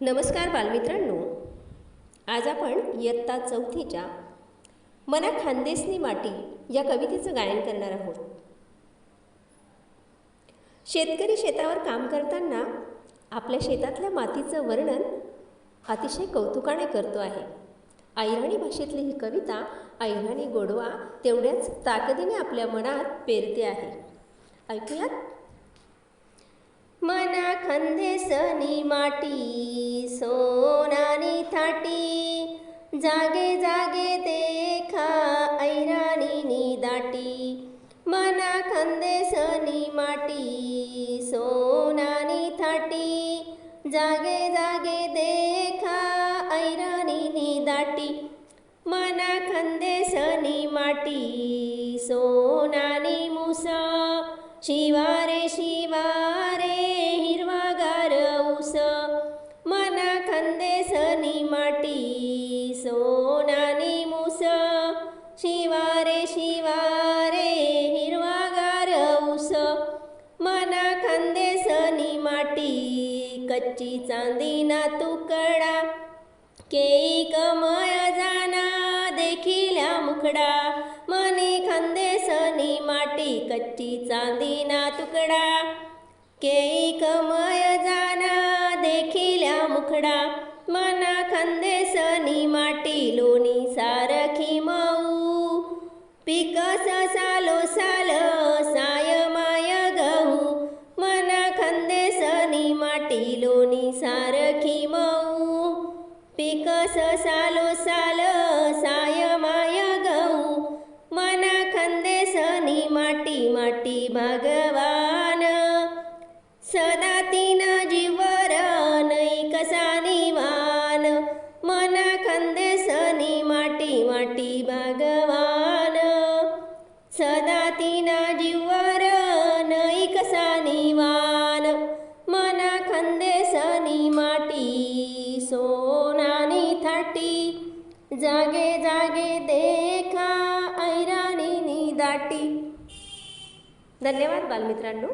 नमस्कार बालमित्रांनो. आज आपण इयत्ता चौथीच्या मना खानदेसनी माटी या कवितेचं गायन करणार आहोत. शेतकरी शेतावर काम करताना आपल्या शेतातल्या मातीचं वर्णन अतिशय कौतुकाने करतो आहे. ऐराणी भाषेतली ही कविता ऐराणी गोडवा तेवढ्याच ताकदीने आपल्या मनात पेरते आहे. ऐकूयात? सनी माटी सोनानी थाटी. जागे जागे देखा ऐराणीनी दाटी. मना खंदे सनी माटी सोनानी थाटी. जागे जागे देखा ऐराणीनी दाटी. मना खंदे सनी माटी सोनानी मुसा. शिवा रे शिवा सोनानी मुस शिवारे शिवारे हिरवागार उस मना खंदेसनी माटी कच्ची चांदीना तुकडा. केई कमय जाना देखिल्या मुखडा. मनी खंदेसनी माटी कच्ची चांदीना तुकडा. केई कमय जाना देखिल्या मुखडा. मना खंदेसनी माटी लोनी सारखी मऊ. पिकस सालो साल साय माय गहू. मना खंदेसनी माटी लोनी सारखी मऊ. पिकस सालो साल साय माय गहू. मना खंदेसनी माटी माटी भगवान मना खंदेसनी माटी माटी भगवान। सदा तिना जीवर नै कसा निवान। मना खंदेसनी माटी सोनानी थाटी। जागे जागे देखा ऐराणीनी दाटी। धन्यवाद बालमित्रांनो।